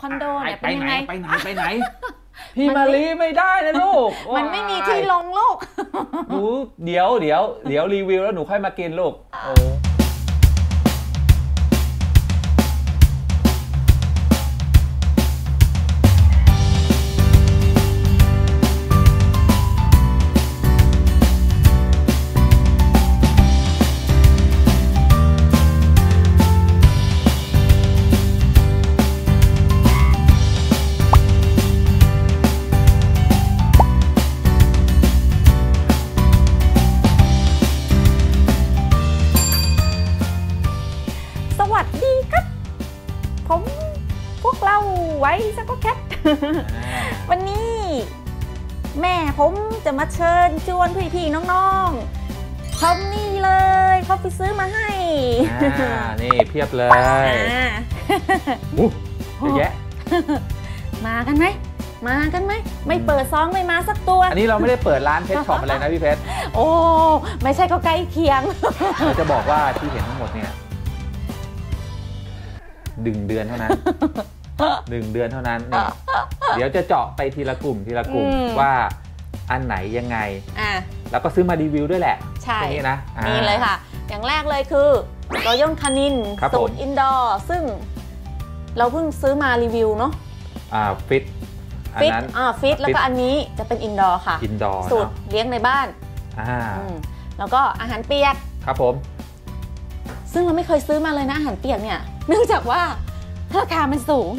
คอนโดเนี่ยไปเป็นยังไหนไงไปไหนไปไหนพี่มาลีไม่ได้นะลูก มันไม่มีที่ลงลูกหนูเดี๋ยวเดี๋ยวเดี๋ยวรีวิวแล้วหนูค่อยมากินลูกโอ้ ชิญชวนพี่ๆน้องๆชมนี่เลยเขาไปซื้อมาให้อ่านี่เพียบเลยอ่าอู้เยอะแยะมากันไหมมากันไหมไม่เปิดซองไม่มาสักตัว อันนี้เราไม่ได้เปิดร้านเพชรช็อปอะไรนะพี่เพชรโอ้ไม่ใช่ก็ใกล้เคียงเราจะบอกว่าที่เห็นทั้งหมดเนี่ยดึงเดือนเท่านั้นหนึ่งเดือนเท่านั้นนี่เดี๋ยวจะเจาะไปทีละกลุ่มทีละกลุ่มอืมว่า อันไหนยังไง อะ แล้วก็ซื้อมารีวิวด้วยแหละใช่ตรงนี้นะอ่า นี่เลยค่ะ อย่างแรกเลยคือรอยนคานินครับสูผตมรอินดอร์ซึ่งเราเพิ่งซื้อมารีวิวเนาะอ่าฟิตอันฟิตนั้น อ่าฟิต แล้วฟิก็ตอันนี้จะเป็นอินดอร์ค่ะ อินดอร์สูตรเนาะเลี้ยงในบ้านอ่าอืมแล้วก็อาหารเปียก ครับผม ซึ่งเราไม่เคยซื้อมาเลยนะอาหารเปียกเนี่ย เนื่องจากว่า ราคามันสูง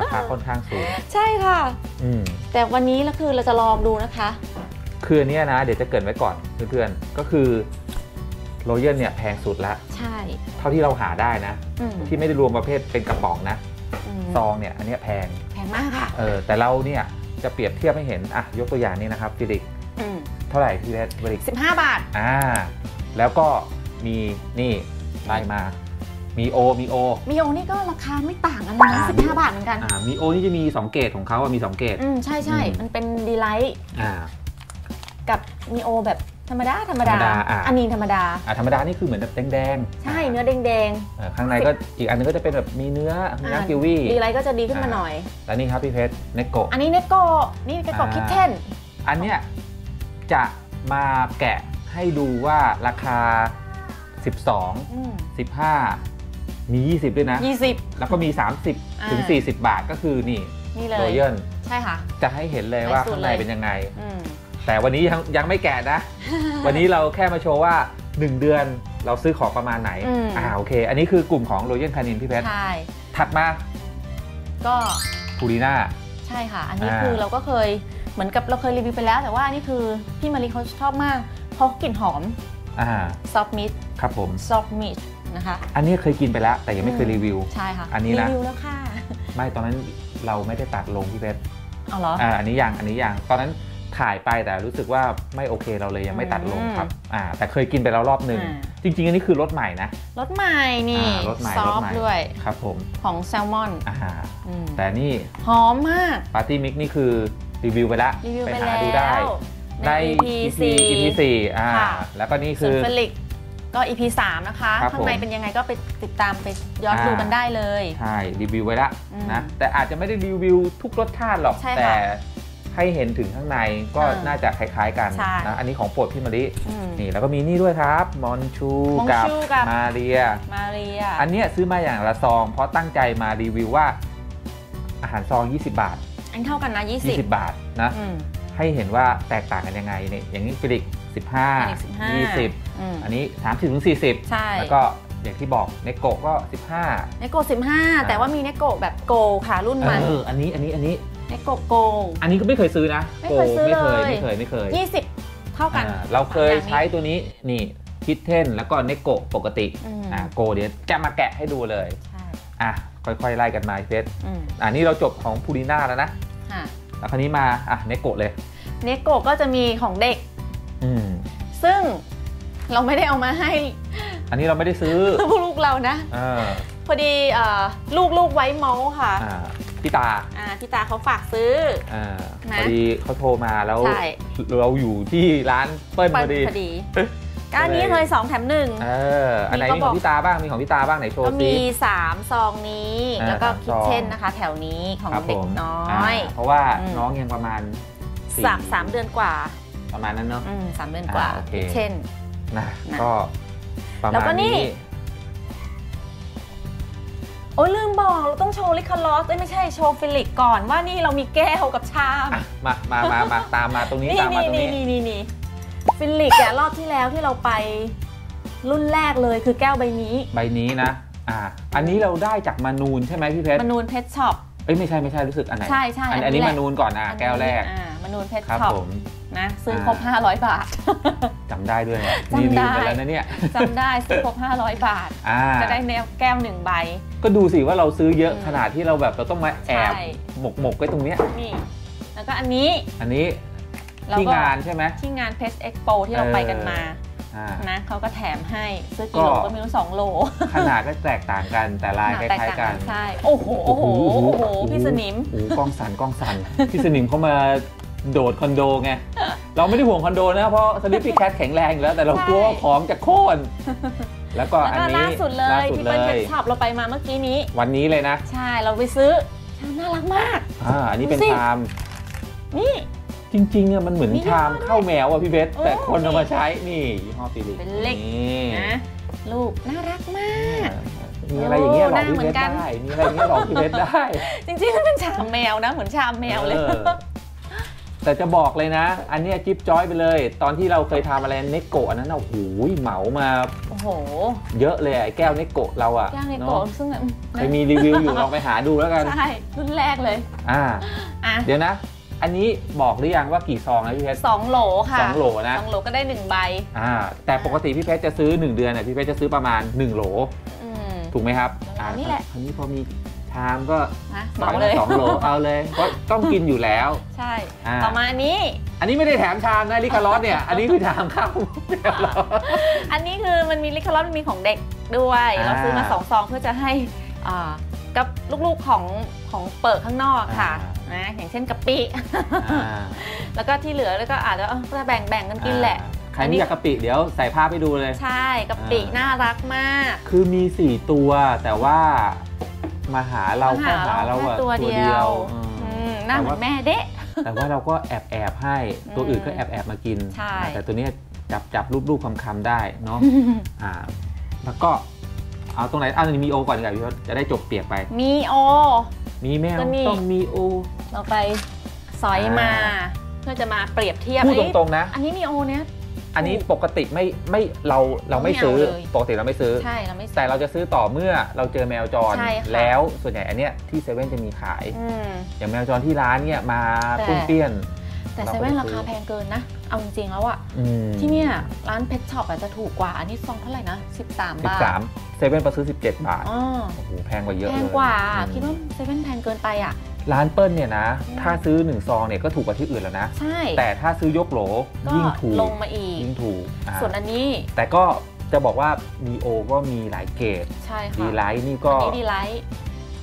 ราคาค่อนข้างสูง ใช่ค่ะอืมแต่วันนี้เราคือเราจะลองดูนะคะ คืออันเนี้ยนะ เดี๋ยวจะเกรินไว้ก่อนเพื่อนๆก็คือโรเย l เนี่ยแพงสุดละใช่ เท่าที่เราหาได้นะอืมที่ไม่ได้รวมประเภทเป็นกระป๋องนะอืมซองเนี่ยอันเนี้ยแพงแพงมากค่ะเออแต่เราเนี่ยจะเปรียบเทียบให้เห็นอะยกตัวอย่างนี้นะครับฟิลิกอืมเท่าไหร่พี่เพชรฟิลิกสิบห้าบาทอ่าแล้วก็มีนี่ไล่มา มีโอมีโอมีโอนี่ก็ราคาไม่ต่างกันเลยนะอ่าสิบห้าบาทเหมือนกันอ่ามีโอนี่จะมี 2 เกรดของเขาอะมี 2 เกรดอืมใช่ใช่อืมมันเป็นดีไลท์อ่ากับมีโอแบบธรรมดาธรรมดาธรรมดาอะอันนี้ธรรมดาอ่าธรรมดานี่คือเหมือนแบบแดงๆ ใช่าเนื้อแดงเออข้างในก็อีกอันนึงก็จะเป็นแบบมีเนื้อๆเนื้ออ่ากิวีดีไลท์ก็จะดีขึ้นมาอ่าหน่อย แล้วนี่ครับพี่เพชรเนโกะอันนี้เนโกนี่เนโกอ่าคิทเทนอันเนี้ยจะมาแกะให้ดูว่าราคา 12 15 มี 20 ด้วยนะยี่สิบแล้วก็มีอ่า30 ถึง 40 บาทก็คือนี่นี่เลโรยเยลใช่ค่ะ จะให้เห็นเลยว่าให้สุดข้างในเลยเป็นยังไงอืมแต่วันนี้ยังยังไม่แกะนะ วันนี้เราแค่มาโชว์ว่า 1 เดือนเราซื้อของประมาณไหนอืมอ่าโอเค อันนี้คือกลุ่มของโรเยลคานินพี่เพชรใช่ถัดมา ก็พูรีน่าใช่ค่ะ อันนี้อ่าคือเราก็เคยเหมือนกับเราเคยรีวิวไปแล้ว แต่ว่าอันนี้คือพี่มารีเขาชอบมากเพราะกลิ่นหอมอ่าซอฟต์มิ t ครับผมซอฟต์มิ t นะคะ อันนี้เคยกินไปแล้ว แต่ยังไม่เคยรีวิว ใช่ค่ะ อันนี้นะ รีวิวแล้วค่ะ ไม่ตอนนั้นเราไม่ได้ตัดลงพี่เพชรเอาเหรออ่าอันนี้ยังอันนี้ยังตอนนั้นถ่ายไปแต่รู้สึกว่าไม่โอเคเราเลยยังไม่ตัดลงครับอ่าแต่เคยกินไปแล้วรอบหนึ่งอ่าจริง ๆ อันนี้คือรสใหม่นะรสใหม่นี่อ่ารสใหม่ซอรสฟใหม่ด้วยครับผมของแซลมอนอ่าอืมแต่นี่หอมมากปาร์ตี้มิกนี่คือรีวิวไปแล้วรีวิวไปไปหาแล้วดูได้ในใน EP 4 EP สี่อ่าค่ะแล้วก็นี่ส่คืวนอเฟลิก ก็ EP 3 นะคะ ครับข้างในผมเป็นยังไงก็ไปติดตามไปย้อนอ่า ดูกันได้เลย ใช่รีวิวไว้แล้วอืมนะแต่อาจจะไม่ได้รีวิวทุกรสชาติหรอก ใช่ค่ะแต่ให้เห็นถึงข้างในก็อ่าน่าจะคล้ายๆกันใช่ นะอันนี้ของโปรดพี่มะลิอืม นี่แล้วก็มีนี่ด้วยครับมอนชูมอนกับชูกับ มาเรีย มาเรีย อันเนี้ยซื้อมาอย่างละซอง เพราะตั้งใจมารีวิวว่าอาหารซอง 20 บาท อันเท่ากันนะ 20 20 บาทนะ อืม ให้เห็นว่าแตกต่างกันยังไงเนี่ยอย่างนี้ฟิลิกฟิลิก 15 15 20อืมอันนี้ 30ถึง40 ใช่ แล้วก็อย่างที่บอกเนโกะก็ 15 เนโก15 แต่ว่ามีเนโกแบบโกค่ะรุ่นเอใหม่ออันนี้อันนี้อันนี้เนโกโก อันนี้ก็ไม่เคยซื้อนะไม่เคยซื้อไม่เคยเลย ไม่เคยไม่เคย20เท่ากันอ่าเราเคยสองอางนี้ใช้ตัวนี้นี่คิทเทนแล้วก็เนโกะปกติอืมอ่าโกเดี๋ยวจะมาแกะให้ดูเลยใช่อะค่อยๆไล่กันมาเฟสอืมอ่านี่เราจบของพูริน่าแล้วนะค่ะแล้วคราวนี้มาอะเนโกะเลยเนโกก็จะมีของเด็กอืม ซึ่งเราไม่ได้เอามาให้ อันนี้เราไม่ได้ซื้อลูกเรานะอ่าพอดีเอ่อลูกลูกไว้เมาส์ค่ะอ่าพี่ตาอ่าพี่ตาเขาฝากซื้ออ่านะพอดีเขาโทรมาแล้วใช่เราอยู่ที่ร้านเปิ้ลพอดีพอดีก็อันนี้เคยสองแถมหนึ่งเอออันไหนมีก็มีบขออกงพี่ตาบ้าง มีของพี่ตาบ้างไหนโชก็ว์มีซิ3ซองนี้อ่าแล้วก็สามคิซทองเช่นนะคะ แถวนี้ของครับเด็ผกมน้อายเพราะว่าอืมน้องยังประมาณสี่สามสามเดือนกว่า ประมาณนั้นเนาะอืมสามเดือนกว่าอ่าโอเคคิทเช่นนะนะก็ประแล้วมาก็ณนี่นี้โอ้ยลืมบอกเราต้องโชว์ลิคาลอสเอ้ยไม่ใช่โชว์ฟิลิกก่อนว่านี่เรามีแก้วกับชามอะมามามามาตามมาตรงนี้นี่ตามมานี่ตรงนี่นี้นี่นี่นี่ฟิลิกอะรอบที่แล้วที่เราไปรุ่นแรกเลยคือแก้วใบนี้ ใบนี้นะอ่าอันนี้เราได้จากมานูนใช่ไหมพี่เพชรมนูนเพชช็อปเอ้ยไม่ใช่ไม่ใช่รู้สึกอันไหนใช่ใช่อันอัอันนี้แหละมานูนก่อนอะแก้วแรกอ่ามนูนเพชครับช็อปผม นะซื้อครบ 500 บาทจำได้ด้วยจำได้รีวิวไปแล้วนะเนี่ยจำได้ซื้อครบ 500 บาทอ่าจะได้แนวแก้วหนึ่งใบ ก็ดูสิว่าเราซื้อเยอะอืมขนาดที่เราแบบเราต้องมาแอบใช่หมกหมกไว้ตรงเนี้ยนี่แล้วก็อันนี้อันนี้แล้วที่ก็งานใช่ไหมที่งานเพชเอ็กโปที่เราไปกันมาอ่านะเขาก็แถมให้ซื้อกิโลก็ก็ไม่รู้2โล ขนาดก็แตกต่างกันแต่ลายคแตกล้ายต่างๆกันใช่โอ้โหโอ้โหโอ้โหพี่สนิมโอ้โหกล้องสันกล้องสันพี่สนิมเขามา โดดคอนโดไง เราไม่ได้ห่วงคอนโดนะเพราะสลิปปี้แคทแข็งแรงอยู่แล้ว แต่เรากลัวว่าของจะโค่นแล้วก็แล้วอันก็นี้ล่าสุดเลล่ายสุดที่เลเป็นเพยชช็อปเราไปมาเมื่อกี้นี้ วันนี้เลยนะ ใช่เราไปซื้อชามน่ารักมากอ่าอันนี้เป็นดูสิชาม นี่จริงๆอะมันเหมือนมีชามยี่ห้อด้วยข้าวแมวอะพี่เพชรโอ้แต่คนเอามาใช้นี่ยี่ห้อฟิลิปเป็นเล็กนี่นะลูกน่ารักมากมีอะไรอย่างเงี้ยหลอกโอ้พี่หน้าเหมืเพอชนรกันได้มีอะไรอย่างเงี้ยหลอกพี่เพชรได้ จริงๆมันเป็นชามแมวนะเหมือนชามแมวเลยออ แต่จะบอกเลยนะ อันเนี้ยจิ๊บจ้อยไปเลย ตอนที่เราเคยทำอะไรเนโกะอันนั้นอะโอ้โหเหมามาโอ้โห เยอะเลยอะไอ้แก้วเนโกะเราอะแก้วในเนโกะอะซึ่งแบบเคยมีรีวิวอยู่ ลองไปหาดูแล้วกันใช่รุ่นแรกเลย อ่า อะเดี๋ยวนะ อันนี้บอกหรือยังว่ากี่ซองนะพี่เพชรสองโหลค่ะสองโหลนะสองโหลก็ได้หนึ่งใบอ่า แต่ปกติพี่เพชรจะซื้อ 1 เดือนเนี่ยพี่เพชรจะซื้อประมาณ 1 โหล อืมถูกไหมครับเอานี่แหละคราวนี้พอมีชามก็นะสเหอมางเลยสองโหลเอาเลยเพราะต้องกินอยู่แล้ว ใช่อ่าต่อมาอันนี้ อันนี้ไม่ได้แถมชามนะลิคารอสเนี่ย อันนี้คือชามข้าวแมวเราอันนี้คือมันมีลิคาร์ลมันมีของเด็กด้วยอ่าเราซื้อมาสองซองเพื่อจะให้อ่ากับลูกๆของของเปิดข้างนอกค่ะอ่านะอย่างเช่นกะปิอ่าแล้วก็ที่เหลือแล้วก็อาจจะเออก็แบ่งแบ่งกันกินแหละใครไม่อยากกะปิเดี๋ยวใส่ภาพให้ดูเลย ใช่กะปิอ่าน่ารักมาก คือมี 4 ตัวแต่ว่า มาหาเราเข้าหาเราแค่อะตัวเดียว อืม อืมหน้าเหมือนแม่เด๊ะแต่ว่าเราก็แอบแอบๆให้ตัวอื่นก็แอบแอบๆมากิน ใช่ แต่ตัวเนี้ยจับจับรูปรูปคำคำๆได้เนาะอ่าแล้วก็เอาตรงไหนเอาตรงนี้มีโอก่อนดีกว่าพี่ทศจะได้จบเปียกไป มีโอ มีแมวก็นี่ ต้องมีโอ เราไปสอยมา อ่า เพื่อจะมาเปรียบเทียบพูดตเอ๊ะรงๆนะ อันนี้มีโอเนี้ย อันนี้ปกติไม่ไม่เราเราไม่ไม่เอาซื้อเลยปกติเราไม่ซื้อ ใช่เราไม่ซื้อ แต่เราจะซื้อต่อเมื่อเราเจอแมวจร ใช่ค่ะ แล้วส่วนใหญ่อันเนี้ยที่เซเว่นจะมีขาย อืม อย่างแมวจรที่ร้านเนี่ยมาแต่ ปุ้นเปี้ยน แต่เราเซก็เว่นจะราซื้คาอ แพงเกินนะ เอาจริงๆแล้วอะอืมที่เนี่ยร้านเพชช็อปอาจจะถูกกว่า อันนี้ซองเท่าไหร่นะ 13สิบาบทสามเซเว่นไปซื้อ 17 บาท อ๋อโอ้โห แพงกว่าเยอะแพเลยงกว่า อืมคิดว่าเซเว่นแพงเกินไปอะ ร้านเปิ้ลเนี่ยนะอืมถ้าซื้อ1ซองเนี่ยก็ถูกกว่าที่อื่นแล้วนะ ใช่ แต่ถ้าซื้อยกโหลก็ยิ่งถูกลงมาอีกยิ่งถูกอ่าส่วนอันนี้ แต่ก็จะบอกว่าดีโอก็มีหลายเกรดใช่ค่ะดีไลท์นี่ก็อันนี้ดีไลท์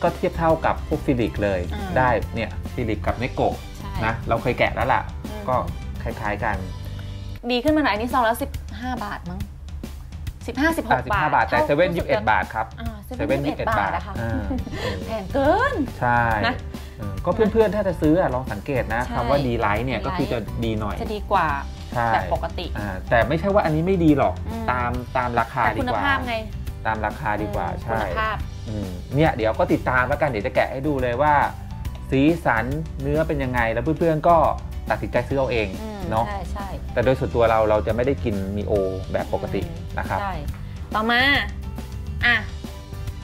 ก็เทียบเท่ากับพวกฟิลิกเลยอ่าได้เนี่ยฟิลิกกับเนโกะใช่นะเราเคยแกะแล้วล่ะอืมก็คล้ายๆกัน ดีขึ้นมาหน่อยอันนี้ซองละ15 บาทมั้ง15 16อ่าบาท15บาท แต่ท่เซเว่นรู้ยี่สึสิบเอ็ดจะบาทครับอ่าเซเซเว่เว่นนยี่ยี่สิสิบบเอ็ดเอ็ดบาบาททนะคะอ่าเออแพงเกิน ใช่นะเออ ก็เพื่อนๆ ถ้าจะซื้ออะลองสังเกตนะใช่คำว่าดีไลท์เนี่ย D-Lite ก็คือจะดีหน่อย จะดีกว่าใช่แบบปกติอ่าแต่ไม่ใช่ว่าอันนี้ไม่ดีหรอกอืมตามตามราคาแต่ดีคุณกว่าภาพไงตามราคาดีกว่าอืมใช่คุณภาพอืมเนี่ยเดี๋ยวก็ติดตามแล้วกันเดี๋ยวจะแกะให้ดูเลยว่า สีสันเนื้อเป็นยังไงแล้วเพื่อนๆก็ตัดสินใจซื้อเอาเองอืมเนาะใช่ใช่แต่โดยส่วนตัวเราเราจะไม่ได้กินมีโอแบบปกตินะครับ ใช่ ต่อมา อะ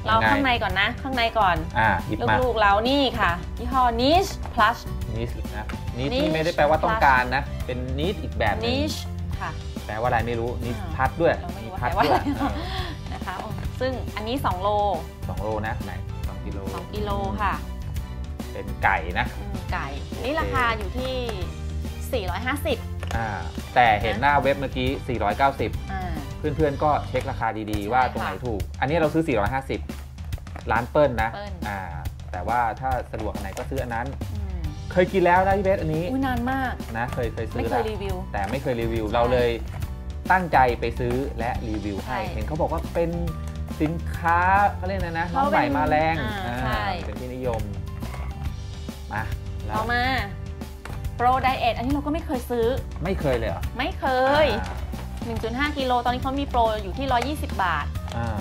เรายังไงข้างในก่อนนะ ข้างในก่อนอ่าหยิบมาลูกๆเรานี่ค่ะยี่ห้อ niche plus นิสนะนิส Niche นี่ไม่ได้แปลว่าต้องการนะ เป็นนิสอีกแบบหนึง niche ค่ะ แปลว่าอะไรไม่รู้นิสอ่าพัดด้วยเราไม่รู้มีว่าพัดแปลว่าด้วยอะไรเออนะคะโอ้ซึ่งอันนี้ 2 โลสองโลนะไหนสองกิโล2กิโลค่ะ เป็นไก่นะอืมไก่ นี่ราคาอยู่ที่ 450อ่าแต่เห็นหน้าเว็บเมื่อกี้ 490อ่า เพื่อนๆ ก็เช็คราคาดีๆ ว่าตรงไหนถูก อันนี้เราซื้อ 450 ร้านเปิ้ลนะเปิ้ลอ่า แต่ว่าถ้าสะดวกอันไหนก็ซื้ออันนั้นอืมเคยกินแล้วนะพี่เบสอันนี้อุ้ยนานมาก นะ เคยเคยซื้ไม่อเคแล้ยวรีวิว แต่ไม่เคยรีวิวใช่เราเลยตั้งใจไปซื้อและรีวิวให้ใช่เห็นเขาบอกว่าเป็นสินค้าเขาเรียกอะไรนะน้องเขาเป็นใหม่มาแรงอ่าอ่าใช่เป็นที่นิยม มาแล้วต่อมาโปรไดเอทอันนี้เราก็ไม่เคยซื้อ ไม่เคยเลยเหรอ ไม่เคย 1.5 กิโล ตอนนี้เขามีโปรอยู่ที่ 120 บาท อ่า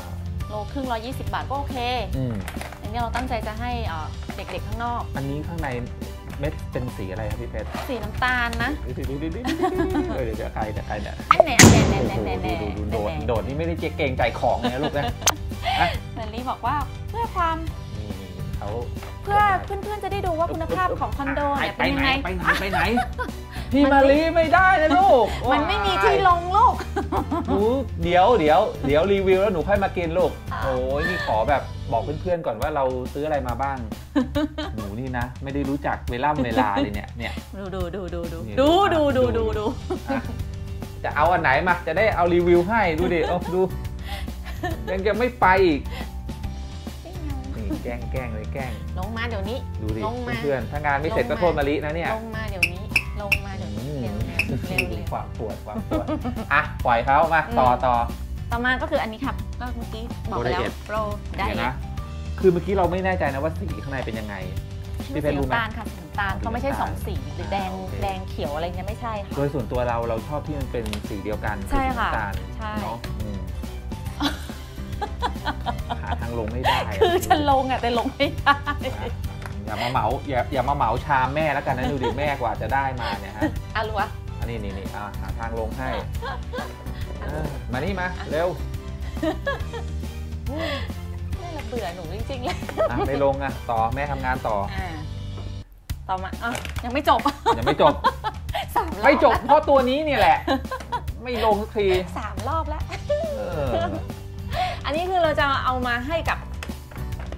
โลครึ่ง 120 บาทก็โอเค อืมอันนี้เราตั้งใจจะให้เอ่อเด็กๆข้างนอก อันนี้ข้างในเม็ดเป็นสีอะไรครับพี่เพชรสีน้ำตาลนะ เดี๋ยวเดี๋ยวเดี๋ยวเดี๋ยวเดี๋ยวใครเดี๋ยวใครเนี่ยอันไหนอันไหนอันไหนโอ้อันโหไหนดูดูดูโดดโดดนี่ไม่ได้เจ๊เกรงใจของเลยนะลูกนะเบลลี่บอกว่าเพื่อความนี่เขาเพื่อเพื่อนๆจะได้ดูว่าคุณภาพของคอนโดเนี่ยเป็นยังไง ไปไหนไปไหน พี่มาลีไม่ได้นะลูก มันไม่มีที่ลงลูกหนูเดี๋ยวเดี๋ยวเดี๋ยวรีวิวแล้วหนูค่อยมากินลูกอ่าโอ้ยนี่ขอแบบบอกเพื่อนๆก่อนว่าเราซื้ออะไรมาบ้าง หนูนี่นะ ไม่ได้รู้จักเวล่ำเวลาเลยเนี่ยเนี่ยดูดูดูดูดูนี่ดูดูดูดูดูดูดูอะจะเอาอันไหนมา จะได้เอารีวิวให้ดูดิเอาดูยังจะไม่ไปอีกนี่แกล้งแกล้งเลยแกล้งลงมาเดี๋ยวนี้ ดูดิลงมาเพื่อนๆถ้างานไม่เสร็จก็โทษมาลินะเนี่ยลงมาเดี๋ยวนี้ เร็วเร็วเร็วความปวดความปวดอะปล่อยเขามาต่ออืมต่อต่อมาก็คืออันนี้ครับก็เมื่อกี้บอกไปแล้วโปรไดเดี๋ยวเอนะทคือเมื่อกี้เราไม่แน่ใจนะว่าสีข้างในเป็นยังไงพี่เพชรรู้ไหมสีน้ำตาลค่ะสีน้ำตาลเขาไม่ใช่สองสีหรือแดงอ่าโอเคแดงเขียวอะไรเนี่ยไม่ใช่ค่ะโดยส่วนตัวเราเราชอบที่มันเป็นสีเดียวกันใช่ค่ะสีน้ำตาลใช่เนาะอืมหาทางลงไม่ได้ะคือฉันลงอะแต่ลงไม่ได้อย่ามาเหมาอย่าอย่ามาเหมาชามแม่แล้วกันนะดูดิแม่กว่าจะได้มาเนี่ยฮะอะรู้วะ อันนี้นี่นี่อะหาทางลงให้เออมานี่มา เร็วนี่เราเบื่อหนูจริงๆเลยอะไม่ลงอะต่อแม่ทำงานต่ออ่าต่อมาอะยังไม่จบ ยังไม่จบ สามรอบไม่จบเพราะตัวนี้เนี่ยแหละ ไม่ลงสักทีสามรอบแล้ว เอออันนี้คือเราจะเอามาให้กับ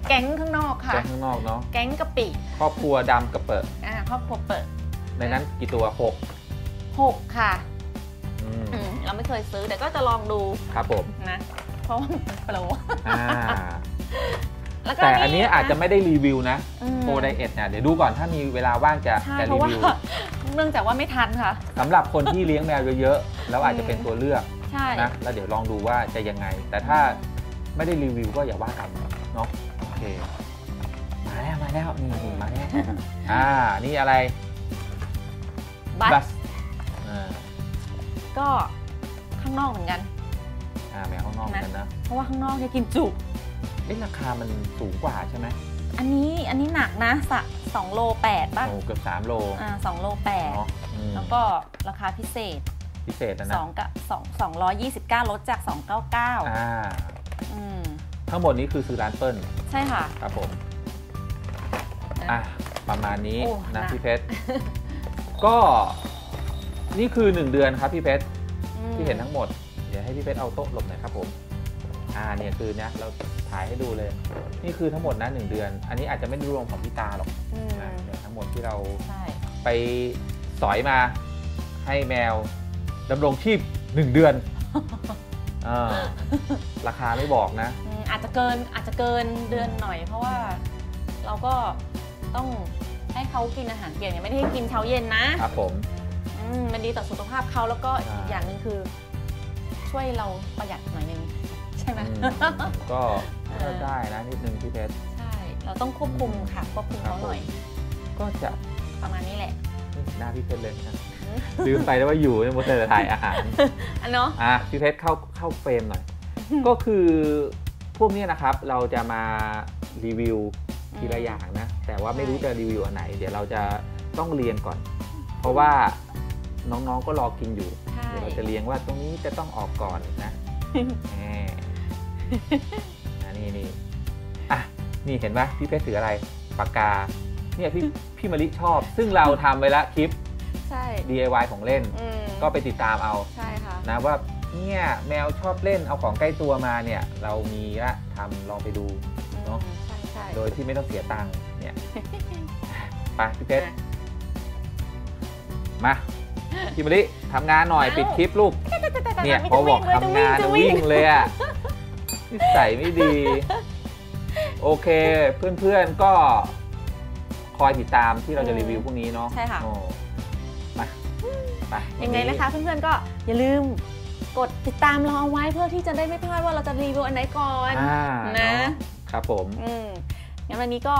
แก๊งข้างนอกค่ะ แจ้งข้างนอกเนาะแก๊งกะปิครอบครัวดำกระเปิดอ่าครอบครัวเปิดในนั้นกี่ตัวหก หกค่ะอืมอืมเราไม่เคยซื้อแต่ก็จะลองดูครับผมนะเพราะว่ามันเป็นโปรอ่าแล้วก็แต่อันนี้อาจจะไม่ได้รีวิวนะอืมโปรไดเอทเนี่ยเดี๋ยวดูก่อนถ้ามีเวลาว่างจะใช่จะเพรีราะว่าวิวเนื่องจากว่าไม่ทันค่ะ สำหรับคนที่เลี้ยงแมวเยอะๆแล้วอาจจะเป็นตัวเลือกใช่ นะแล้วเดี๋ยวลองดูว่าจะยังไง แต่ถ้าไม่ได้รีวิวก็อย่าว่ากันเนาะโอเคมาแล้วมาแล้วนี่นี่มาแล้วอ่านี่อะไรบัส อ่าก็ข้างนอกเหมือนกัน อ่าแมวข้างนอกกันนะเพราะว่าข้างนอกเนี่ยกินจุเอ๊ะราคามันสูงกว่าใช่ไหมอันนี้อันนี้หนักนะสะสองโลแปดป่ะโอ้เกือบ3โลอ่าสองโลแปดเนาะอืมแล้วก็ราคาพิเศษพิเศษนะสนะองกับสองสองร้อยยี่สิบเก้าลดจากสองเก้าเก้าอ่าอืมทั้งหมดนี้คือซื้อร้านเปิ้ลใช่ค่ะ ครับผมอะประมาณนี้โอ้นะหนักพี่เพชร ก็ นี่คือ 1 เดือนครับพี่เพชรอืมที่เห็นทั้งหมด เดี๋ยวให้พี่เพชรเอาโต๊ะหลบหน่อยครับผมอ่าเนี่ยคือเนี่ยเราถ่ายให้ดูเลย นี่คือทั้งหมดนะหนึ่งเดือน อันนี้อาจจะไม่ได้รวมของพี่ตาหรอกอืมนะเดี๋ยวทั้งหมดที่เราใช่ไปสอยมาให้แมวดำรงชีพหนึ่งเดือนอ่าราคาไม่บอกนะอืมอาจจะเกินอาจจะเกินเดือนหน่อย เพราะว่าเราก็ต้องให้เขากินอาหารเปียกเนี่ยไม่ได้ให้กินเช้าเย็นนะครับผมอื มมันดีต่อสุขภาพเขาแล้วก็ใช่อีกอย่างหนึ่งคือ ช่วยเราประหยัดหน่อยนึงใช่ไหมอืมก็เออก็ได้นะนิดนึงพี่เพชรใช่ เราต้องควบคุมค่ะควบคุมเขาหน่อย ก็จะประมาณนี้แหละหน้าพี่เพชรเลยนะลืมไปแล้วว่าอยู่ในโมเตอร์ถ่ายอาหารอันเนาะอะพี่เพชรเข้าเข้าเฟรมหน่อย ก็คือพวกเนี้ยนะครับเราจะมารีวิวทีละอย่างนะ แต่ว่าไม่รู้จะรีวิวอันไหน เดี๋ยวเราจะต้องเรียนก่อน เพราะว่า น้องๆก็รอกินอยู่ใช่เดี๋ยวเราจะเรียงว่าตรงนี้จะต้องออกก่อนนะแหมอะนี่นี่อะนี่เห็นไหมพี่เพชรถืออะไรปากกา เนี่ยพี่พี่มะลิชอบ ซึ่งเราทำไว้ละคลิป ใช่ DIY ของเล่นอืมก็ไปติดตามเอา ใช่ค่ะ นะว่าเนี่ยแมวชอบเล่นเอาของใกล้ตัวมาเนี่ย เรามีละทำลองไปดูเนอะอืมใช่ใช่โดยที่ไม่ต้องเสียตังค์เนี่ยไปพี่เพชรมา คิมเบอรี่ทำงานหน่อยปิดคลิปลูก เนี่ยพอบอกทำงานวิ่งเลยอะใส่ไม่ดี โอเคเพื่อนๆก็คอยติดตามที่เราจะรีวิวพวกนี้เนาะใช่ค่ะมาไปยังไงนะคะเพื่อนๆก็อย่าลืมกดติดตามเราาไว้เพื่อที่จะได้ไม่พลาดว่าเราจะรีวิวอันไหนก่อนนะครับผมงั้นวันนี้ก็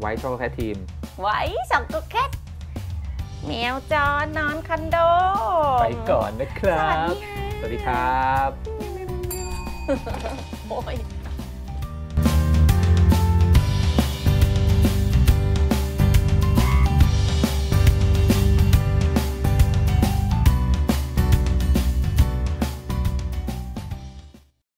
ไว้ช็อกโกแลตทีม ไว้ช็อกโกแลต แมวจอนนอนคอนโด ไปก่อนนะครับ สวัสดีครับ โอ้ย